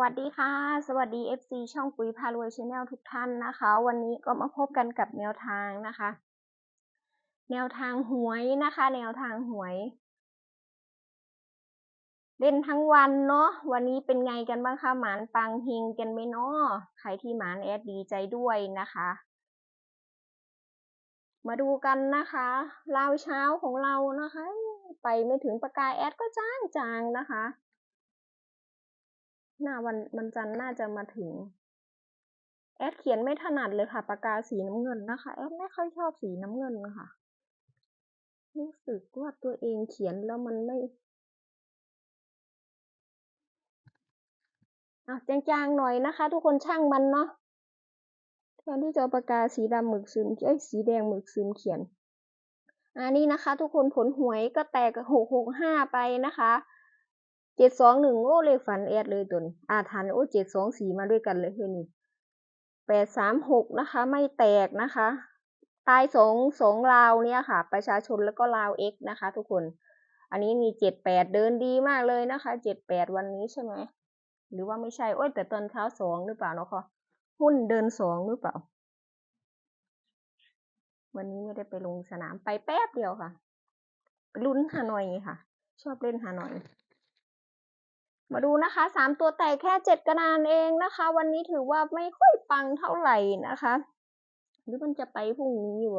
วัสดีค่ะ สวัสดี FC ช่องปุ๋ยพารวยชาแนลทุกท่านนะคะ วันนี้ก็มาพบกันกับแนวทางนะคะ แนวทางหวยนะคะ แนวทางหวย เล่นทั้งวันเนาะวันนี้เป็นไงกันบ้างคะหมานปังเฮงกันไหมเนาะใครที่หมานแอดดีใจด้วยนะคะ มาดูกันนะคะลาวเช้าของเรานะคะ ไปไม่ถึงประกายแอดก็จ้างจางนะคะ หน้าวันวันจันทร์น่าจะมาถึง แอดเขียนไม่ถนัดเลยค่ะปากกาสีน้ำเงินนะคะ แอดไม่ค่อยชอบสีน้ำเงินค่ะ รู้สึกว่าตัวเองเขียนแล้วมันไม่อะจางๆหน่อยนะคะ ทุกคนช่างมันเนาะแทนที่จะปากกาสีดำหมึกซึมเอ้ยสีแดงหมึกซึมเขียนอันนี้นะคะ ทุกคนผลหวยก็แตกหกหกห้าไปนะคะ เจ็ดสองหนึ่งโอ้เลขฝันแอดเลยตัวนี้อาทันโอ้เจ็ดสองสี่มาด้วยกันเลยเฮ้ยนี่แปดสามหกนะคะ ไม่แตกนะคะตายสองสองลาวเนี่ยค่ะ ประชาชนแล้วก็ลาวเอ็กนะคะ ทุกคน อันนี้มีเจ็ดแปดเดินดีมากเลยนะคะเจ็ดแปดวันนี้ใช่ไหมหรือว่าไม่ใช่โอ้ยแต่ตอนเช้าสองหรือเปล่าเนาะคะหุ้นเดินสองหรือเปล่า วันนี้ไม่ได้ไปลงสนามไปแป๊บเดียวค่ะลุ้นฮานอยค่ะ ชอบเล่นฮานอย มาดูนะคะสามตัวแตกแค่เจ็ดกระดานเองนะคะ วันนี้ถือว่าไม่ค่อยปังเท่าไหร่นะคะ หรือมันจะไปพรุ่งนี้อยู่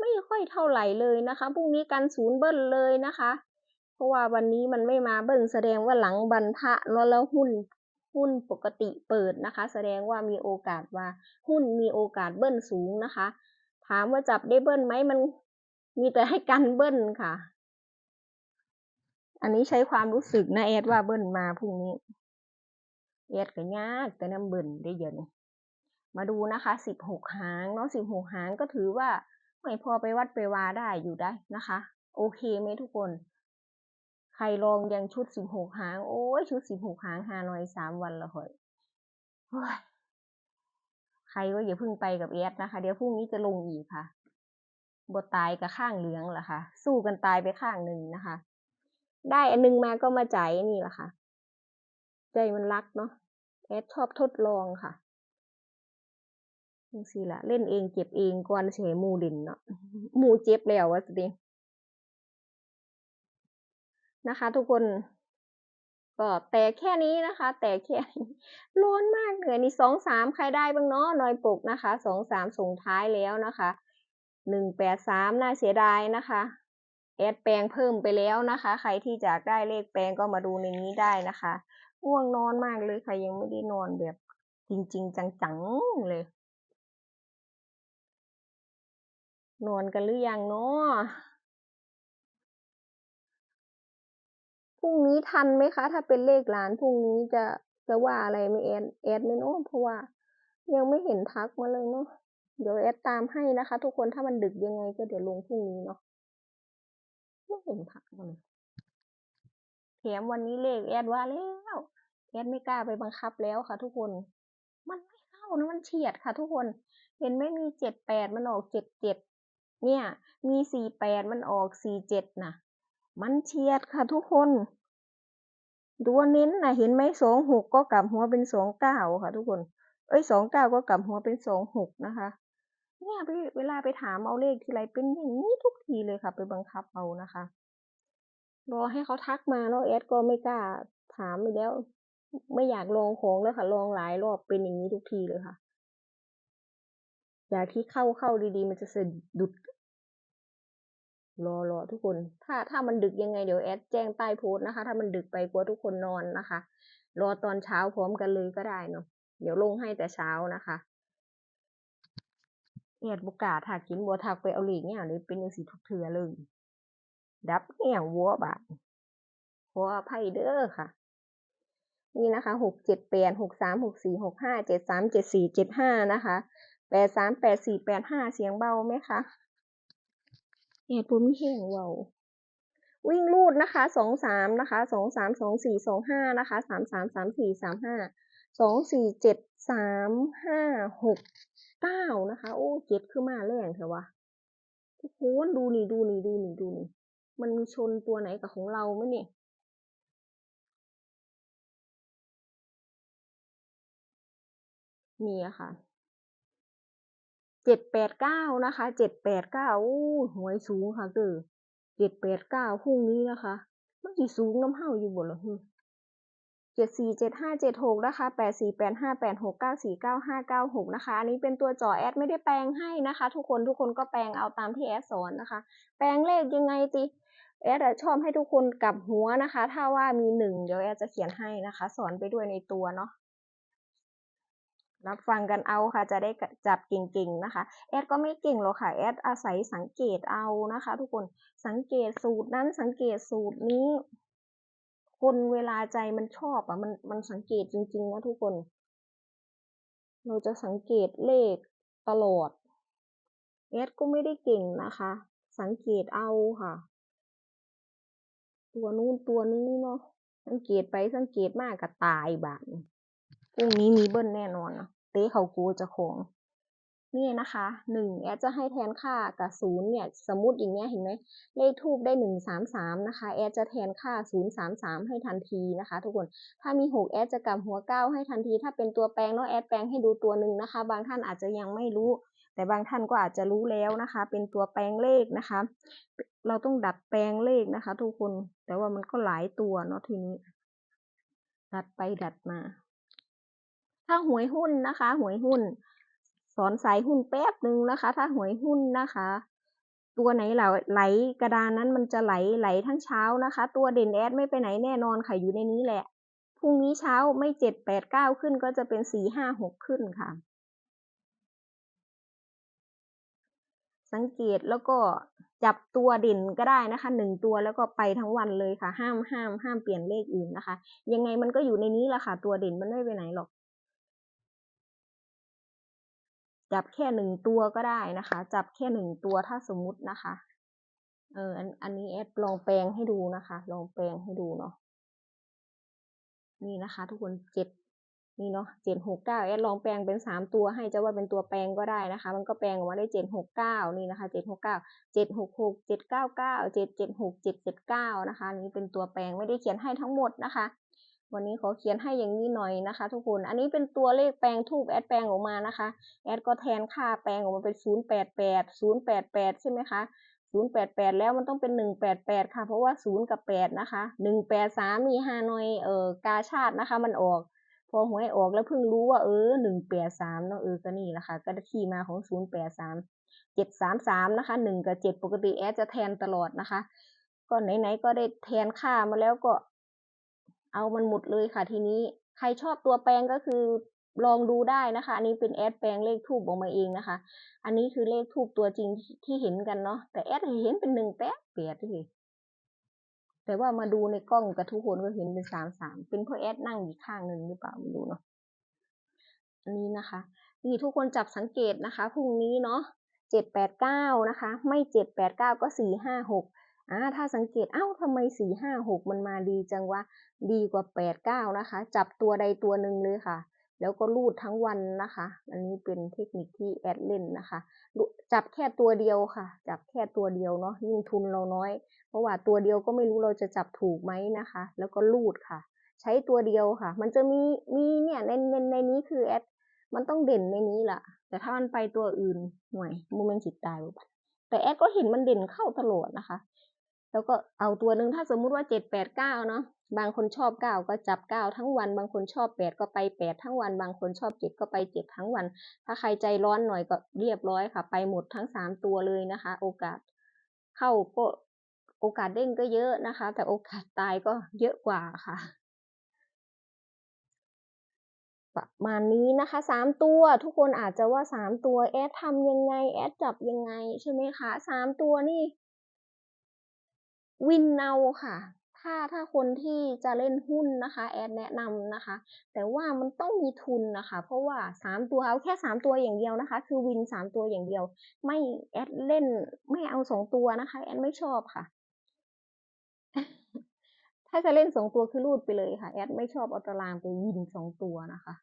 ไม่ค่อยเท่าไหร่เลยนะคะพรุ่งนี้กันศูนย์เบิ้ลเลยนะคะ เพราะว่าวันนี้มันไม่มาเบิ้ลแสดงว่าหลังบรรทะแล้วแล้วหุ้นหุ้นปกติเปิดนะคะ แสดงว่ามีโอกาสว่า หุ้นมีโอกาสเบิ้ลสูงนะคะ ถามว่าจับได้เบิ้ลไหมมันมีแต่ให้กันเบิ้ลค่ะ อันนี้ใช้ความรู้สึกนะแอดว่าเบิ้ลมาพรุ่งนี้แอดก็ยากแต่น้ำเบิ้ลได้เยอะนี่มาดูนะคะสิบหกหางเนาะสิบหกหางก็ถือว่าไม่พอไปวัดไปวาได้อยู่ได้นะคะ โอเคไหมทุกคน ใครลองยังชุดสิบหกหาง โอ้ยชุดสิบหกหางหาหน่อยสามวันละหอยใครก็อย่าพิ่งไปกับแอดนะคะ เดี๋ยวพรุ่งนี้จะลงอีกค่ะบทตายกับข้างเหลืองแหละค่ะ สู้กันตายไปข้างหนึ่งนะคะ ได้อันนึงมาก็มาจ่ายนี่แหละค่ะ ใจมันรักเนาะแอดชอบทดลองค่ะนี่สิละเล่นเองเจ็บเองก่อนเฉยมูดินเนาะมูเจ็บแล้ววะสินะคะ ทุกคนก็แต่แค่นี้นะคะ แต่แค่ร้อนมากเหนื่อยนี่สองสามใครได้บ้างเนาะนอยปกนะคะสองสามส่งท้ายแล้วนะคะหนึ่งแปดสามน่าเสียดายนะคะ แอดแปลงเพิ่มไปแล้วนะคะ ใครที่อยากได้เลขแปลงก็มาดูในนี้ได้นะคะง่วงนอนมากเลยใครยังไม่ได้นอนแบบ จริง ๆ จังๆเลย นอนกันหรือยังเนาะพรุ่งนี้ทันไหมคะ ถ้าเป็นเลขหลานพรุ่งนี้จะจะว่าอะไรไม่แอดแอดไม่เนาะเพราะว่า ยังไม่เห็นทักมาเลยเนาะเดี๋ยวแอดตามให้นะคะ ทุกคนถ้ามันดึกยังไงก็เดี๋ยวลงพรุ่งนี้เนาะ ไม่เห็นทักเลยแถมวันนี้เลขแอดว่าแล้วแอดไม่กล้าไปบังคับแล้วค่ะ ทุกคน มันไม่เข้านะมันเฉียดค่ะ ทุกคน เห็นไม่มีเจ็ดแปดมันออกเจ็ดเจ็ดเนี่ย มีสี่แปดมันออกสี่เจ็ดนะมันเฉียดค่ะทุกคนดูเน้นนะเห็นไหมสองหกก็กลับหัวเป็นสองเก้าค่ะ ทุกคน เอ้ยสองเก้าก็กลับหัวเป็นสองหกนะคะ เนี่ยเวลาไปถามเอาเลขทีไรเป็นอย่างนี้ทุกทีเลยค่ะ ไปบังคับเอานะคะรอให้เขาทักมาแล้วแอดก็ไม่กล้าถามไปแล้ว ไม่อยากลองของแล้วค่ะลองหลายรอบเป็นอย่างนี้ทุกทีเลยค่ะ อยากที่เข้าเข้าดีๆ มันจะสะดุด รอรอทุกคน ถ้าถ้ามันดึกยังไงเดี๋ยวแอดแจ้งใต้โพสต์นะคะ ถ้ามันดึกไปกลัวทุกคนนอนนะคะ รอตอนเช้าพร้อมกันเลยก็ได้เนาะเดี๋ยวลงให้แต่เช้านะคะ แอดบุกาถ้ากินบัวทักไปเอาหลีกเนี่ยนี่เป็นอย่างสีทุกเถื่อเลย ดับเนี่ยวัวบาทขออภัยเด้อค่ะ นี่นะคะหกเจ็ดแปดหกสามหกสี่หกห้าเจ็ดสามเจ็ดสี่เจ็ดห้านะคะแปดสามแปดสี่แปดห้าเสียงเบาไหมคะแอดปุ่มแห้งเบาวิ่งรูดนะคะสองสามนะคะสองสามสองสี่สองห้านะคะสามสามสามสี่สามห้า สองสี่เจ็ดสามห้าหกเก้านะคะ โอ้เจ็ดขึ้นมาแรงเถอะวะทุกคนดูนี่ดูนี่ดูนี่ดูนี่ มันมีชนตัวไหนกับของเราไหมเนี่ยนี่ค่ะ เจ็ดแปดเก้านะคะ เจ็ดแปดเก้าหวยสูงค่ะคือเจ็ดแปดเก้าพรุ่งนี้นะคะ มันจะสูงน้ำเห่าอยู่บนหรอ 74 75 76 นะคะ 84 85 86 94 95 96 นะคะ อันนี้เป็นตัวจ่อแอดไม่ได้แปลงให้นะคะ ทุกคนทุกคนก็แปลงเอาตามที่แอดสอนนะคะ แปลงเลขยังไงจีแอดชอบให้ทุกคนกลับหัวนะคะ ถ้าว่ามีหนึ่งเดี๋ยวแอดจะเขียนให้นะคะ สอนไปด้วยในตัวเนาะรับฟังกันเอาค่ะ จะได้จับเก่งๆนะคะ แอดก็ไม่เก่งหรอกค่ะ แอดอาศัยสังเกตเอานะคะ ทุกคนสังเกตสูตรนั้นสังเกตสูตรนี้ คนเวลาใจมันชอบอะ มันมันสังเกตจริงๆนะทุกคน เราจะสังเกตเลขตลอดแอดก็ไม่ได้เก่งนะคะ สังเกตเอาค่ะ ตัวนู้นตัวนี้เนาะสังเกตไปสังเกตมากก็ตายบาทพรุ่งนี้มีเบิ้ลแน่นอนนะเต้เขากูจะของ นี่นะคะหนึ่งแอดจะให้แทนค่ากับศูนย์เนี่ยสมมติอย่างเงี้ยเห็นไหมเลขทูบได้หนึ่งสามสามนะคะแอดจะแทนค่าศูนย์สามสามให้ทันทีนะคะ ทุกคนถ้ามีหกแอดจะกลับหัวเก้าให้ทันที ถ้าเป็นตัวแปลงเนาะแอดแปลงให้ดูตัวหนึ่งนะคะ บางท่านอาจจะยังไม่รู้ แต่บางท่านก็อาจจะรู้แล้วนะคะ เป็นตัวแปลงเลขนะคะ เราต้องดัดแปลงเลขนะคะ ทุกคนแต่ว่ามันก็หลายตัวเนาะทีนี้ ดัดไปดัดมา ถ้าหวยหุ้นนะคะ หวยหุ้น สอนสายหุ้นแป๊บหนึ่งนะคะ ถ้าหวยหุ้นนะคะ ตัวไหนไหลไหลกระดานนั้นมันจะไหลไหลทั้งเช้านะคะ ตัวเด่นแอดไม่ไปไหนแน่นอนค่ะอยู่ในนี้แหละพรุ่งนี้เช้าไม่เจ็ดแปดเก้าขึ้นก็จะเป็นสี่ห้าหกขึ้นค่ะ สังเกตแล้วก็จับตัวเด่นก็ได้นะคะหนึ่งตัวแล้วก็ไปทั้งวันเลยค่ะ ห้ามห้ามห้ามเปลี่ยนเลขอื่นนะคะ ยังไงมันก็อยู่ในนี้แหละค่ะ ตัวเด่นมันไม่ไปไหนหรอก จับแค่หนึ่งตัวก็ได้นะคะ จับแค่หนึ่งตัวถ้าสมมุตินะคะ เอออันอันนี้แอดลองแปลงให้ดูนะคะ ลองแปลงให้ดูเนาะนี่นะคะ ทุกคนเจ็ดนี่เนาะเจ็ดหกเก้าแอดลองแปลงเป็นสามตัวให้จะว่าเป็นตัวแปลงก็ได้นะคะ มันก็แปลงออกมาได้เจ็ดหกเก้านี่นะคะเจ็ดหกเก้าเจ็ดหกหกเจ็ดเก้าเก้าเจ็ดเจ็ดหกเจ็ดเจ็ดเก้านะคะ นี่เป็นตัวแปลงไม่ได้เขียนให้ทั้งหมดนะคะ วันนี้ขอเขียนให้อย่างนี้หน่อยนะคะ ทุกคน อันนี้เป็นตัวเลขแปลงทูบแอดแปลงออกมานะคะ แอดก็แทนค่าแปลงออกมาเป็นศูนย์แปดแปดศูนย์แปดแปดใช่ไหมคะศูนย์แล้วมันต้องเป็นหนึ่งแปดแปดค่ะ เพราะว่าศูนย์กับแปดนะคะหนึ่งแปดสามมีฮานอยเอ่อกาชาตินะคะ มันออก พอหวยออกแล้วเพิ่งรู้ว่าเออหนึ่งแปดสามเนาะเออ ก็นี่แหละค่ะ ก็ที่มาของศูนย์แปดสามเจ็ดสามสามนะคะหนึ่งกับเจ็ดปกติแอดจะแทนตลอดนะคะ ก็ไหนๆก็ได้แทนค่ามาแล้วก็ เอามันหมดเลยค่ะทีนี้ใครชอบตัวแปลงก็คือลองดูได้นะคะ อันนี้เป็นแอดแปลงเลขทูบออกมาเองนะคะ อันนี้คือเลขทูบตัวจริงที่เห็นกันเนาะแต่แอดเห็นเป็นหนึ่งแปดแปดที่แต่ว่ามาดูในกล้องกับทุกคนก็เห็นเป็นสามสามเป็นเพราะแอดนั่งอีกข้างหนึ่งหรือเปล่าไม่รู้เนาะอันนี้นะคะ นี่ทุกคนจับสังเกตนะคะพรุ่งนี้เนาะเจ็ดแปดเก้านะคะ ไม่เจ็ดแปดเก้าก็สี่ห้าหก อ่าถ้าสังเกตเอ้าทำไมสี่ห้าหกมันมาดีจังวะ ดีกว่าแปดเก้านะคะ จับตัวใดตัวหนึ่งเลยค่ะ แล้วก็รูดทั้งวันนะคะ อันนี้เป็นเทคนิคที่แอดเล่นนะคะ จับแค่ตัวเดียวค่ะ จับแค่ตัวเดียวเนาะยิ่งทุนเราน้อย เพราะว่าตัวเดียวก็ไม่รู้เราจะจับถูกไหมนะคะ แล้วก็รูดค่ะ ใช้ตัวเดียวค่ะ มันจะมีมีเนี่ยในในในนี้คือแอดมันต้องเด่นในนี้แหละแต่ถ้ามันไปตัวอื่นหน่วยโมเมนต์จิตตายแต่แอดก็เห็นมันเด่นเข้าตลอดนะคะ แล้วก็เอาตัวหนึ่งถ้าสมมุติว่าเจ็ดแปดเก้าเนาะบางคนชอบเก้าก็จับเก้าทั้งวัน บางคนชอบแปดก็ไปแปดทั้งวัน บางคนชอบเจ็ดก็ไปเจ็ดทั้งวัน ถ้าใครใจร้อนหน่อยก็เรียบร้อยค่ะ ไปหมดทั้งสามตัวเลยนะคะ โอกาสเข้าก็โอกาสเด้งก็เยอะนะคะ แต่โอกาสตายก็เยอะกว่าค่ะประมาณนี้นะคะสามตัวทุกคนอาจจะว่าสามตัวแอดทำยังไงแอดจับยังไงใช่ไหมคะสามตัวนี่ วินเนาค่ะ ถ้าถ้าคนที่จะเล่นหุ้นนะคะ แอดแนะนำนะคะ แต่ว่ามันต้องมีทุนนะคะ เพราะว่าสามตัวเอาแค่สามตัวอย่างเดียวนะคะ คือวินสามตัวอย่างเดียว ไม่แอดเล่นไม่เอาสองตัวนะคะ แอดไม่ชอบค่ะ ถ้าจะเล่นสองตัวคือรูดไปเลยค่ะ แอดไม่ชอบเอาตารางไปวินสองตัวนะคะ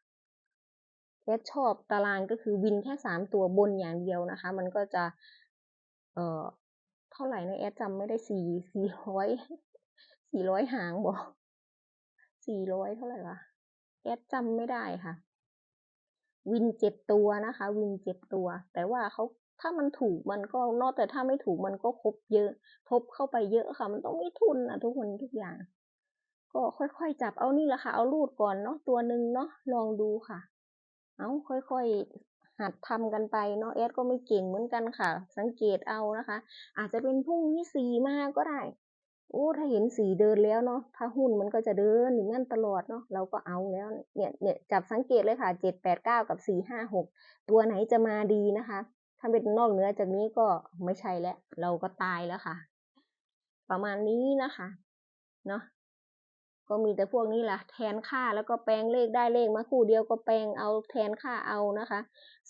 แอดชอบตารางก็คือวินแค่สามตัวบนอย่างเดียวนะคะ มันก็จะ เอ่อ ท่าไหร่นะแอดจำไม่ได้สี่สี่ร้อยสี่ร้อยหางบอกสี่ร้อยเท่าไหร่วะแอดจำไม่ได้ค่ะ วินเจ็ดตัวนะคะ วินเจ็ดตัว แต่ว่าเขาถ้ามันถูกมันก็นอกแต่ถ้าไม่ถูกมันก็ครบเยอะ ทบเข้าไปเยอะค่ะ มันต้องมีทุนอะ ทุกคนทุกอย่าง ก็ค่อยๆจับเอานี่แหละค่ะ เอารูดก่อนเนาะตัวหนึ่งเนาะลองดูค่ะ เอาค่อยๆ หัดทำกันไปเนาะแอดก็ไม่เก่งเหมือนกันค่ะ สังเกตเอานะคะ อาจจะเป็นพรุ่งนี้สีมาก็ได้โอ้ถ้าเห็นสีเดินแล้วเนาะถ้าหุ้นมันก็จะเดินอย่างนั้นตลอดเนาะเราก็เอาแล้วเนี่ยเนี่ยจับสังเกตเลยค่ะเจ็ดแปดเก้ากับสี่ห้าหกตัวไหนจะมาดีนะคะ ถ้าเป็นนอกเหนือจากนี้ก็ไม่ใช่แล้วเราก็ตายแล้วค่ะ ประมาณนี้นะคะเนาะ ก็มีแต่พวกนี้แหละแทนค่าแล้วก็แปลงเลขได้เลขมาคู่เดียวก็แปลงเอาแทนค่าเอานะคะ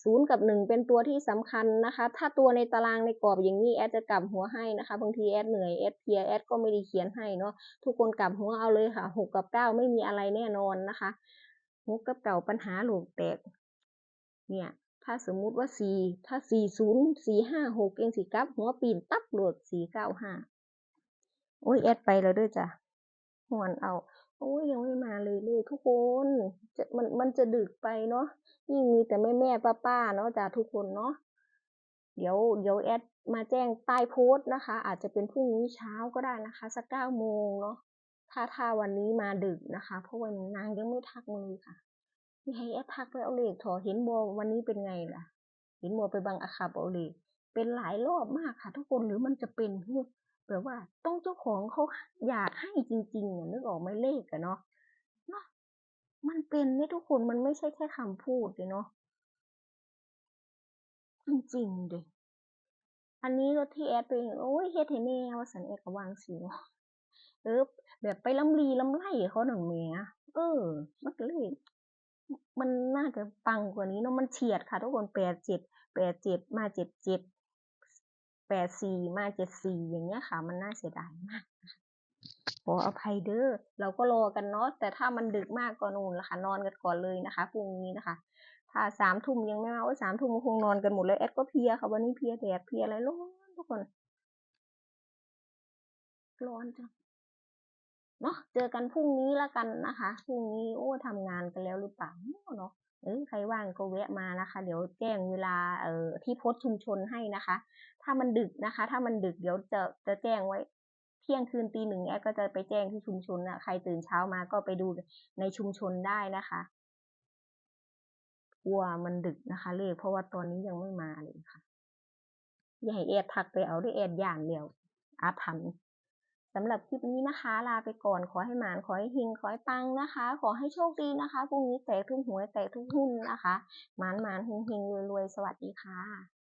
ศูนย์กับหนึ่งเป็นตัวที่สำคัญนะคะ ถ้าตัวในตารางในกรอบอย่างนี้แอดจะกลับหัวให้นะคะบางทีแอดเหนื่อยแอดเพียแอดก็ไม่ได้เขียนให้เนาะทุกคนกลับหัวเอาเลยค่ะหกกับเก้าไม่มีอะไรแน่นอนนะคะหกกับเก่าปัญหาหลูกแตกเนี่ยถ้าสมมุติว่าสี่ถ้าสี่ศูนย์สี่ห้าหกเองสี่กับหัวปีนตับหลดสี่เก้าห้าโอ้ยแอดไปแล้วด้วยจ้ะ หวนเอา โอ้ยยังไม่มาเลยเลยทุกคนจะมันมันจะดึกไปเนาะยิ่งมีแต่แม่แม่ป้าป้าเนาะจ้ะทุกคนเนาะเดี๋ยวเดี๋ยวแอดมาแจ้งใต้โพสต์นะคะ อาจจะเป็นพรุ่งนี้เช้าก็ได้นะคะ สักเก้าโมงเนาะถ้าถ้าวันนี้มาดึกนะคะ เพราะวันนางยังไม่ทักมาเลยค่ะไม่ให้แอดทักไปเอาเลขถอเห็นบอวันนี้เป็นไงล่ะ เห็นบอไปบังอาคาบเอาเลขเป็นหลายรอบมากค่ะ ทุกคนหรือมันจะเป็น แบบว่า ต้องเจ้าของเขาอยากให้จริงๆอะนึกออกไหมเลขอะเนาะเนาะมันเป็นเนี่ทุกคนมันไม่ใช่แค่คำพูดเลยเนาะจริงๆเด็อันนี้รถที่แอดไปโอ้ยเฮ็ดให้แน่ว่าสันแอกวางสิเนาะเออ แบบไปลำลีลำไล่เขาหนังแหมเออ มันก็เลยมันน่าจะปังกว่านี้เนาะมันเฉียดค่ะ ทุกคนแปดเจ็ดแปดเจ็ดมาเจ็ดเจ็ด แปดสี่มาเจ็ดสี่อย่างเงี้ยค่ะ มันน่าเสียดายมากขออภัยเด้อเราก็รอกันเนาะแต่ถ้ามันดึกมากก็นู่นละค่ะนอนกันก่อนเลยนะคะพรุ่งนี้นะคะ ถ้าสามทุ่มยังไม่มาโอ้ยสามทุ่มคงนอนกันหมดเลยแอดก็เพียค่ะวันนี้เพียแดดเพียอะไรร้อนทุกคนร้อนจังเนาะเจอกันพรุ่งนี้แล้วกันนะคะพรุ่งนี้โอ้ทำงานกันแล้วหรือเปล่าเนาะ เออใครว่างก็แวะมานะคะ เดี๋ยวแจ้งเวลาเอ่อที่โพสชุมชนให้นะคะ ถ้ามันดึกนะคะ ถ้ามันดึกเดี๋ยวจะจะแจ้งไว้ เที่ยงคืนตีหนึ่งแอดก็จะไปแจ้งที่ชุมชนนะใครตื่นเช้ามาก็ไปดูในชุมชนได้นะคะกลัวมันดึกนะคะเลขเพราะว่าตอนนี้ยังไม่มาเลยค่ะอย่าให้แอดทักไปเอาด้วยแอดอย่างเดียวอาถรรพ์ สำหรับคลิปนี้นะคะ ลาไปก่อนขอให้หมานขอให้เฮงขอให้ปังนะคะ ขอให้โชคดีนะคะพรุ่งนี้แตกทุกหวยแตกทุกหุ้นนะคะหมานหมานเฮงเฮงรวยรวยสวัสดีค่ะ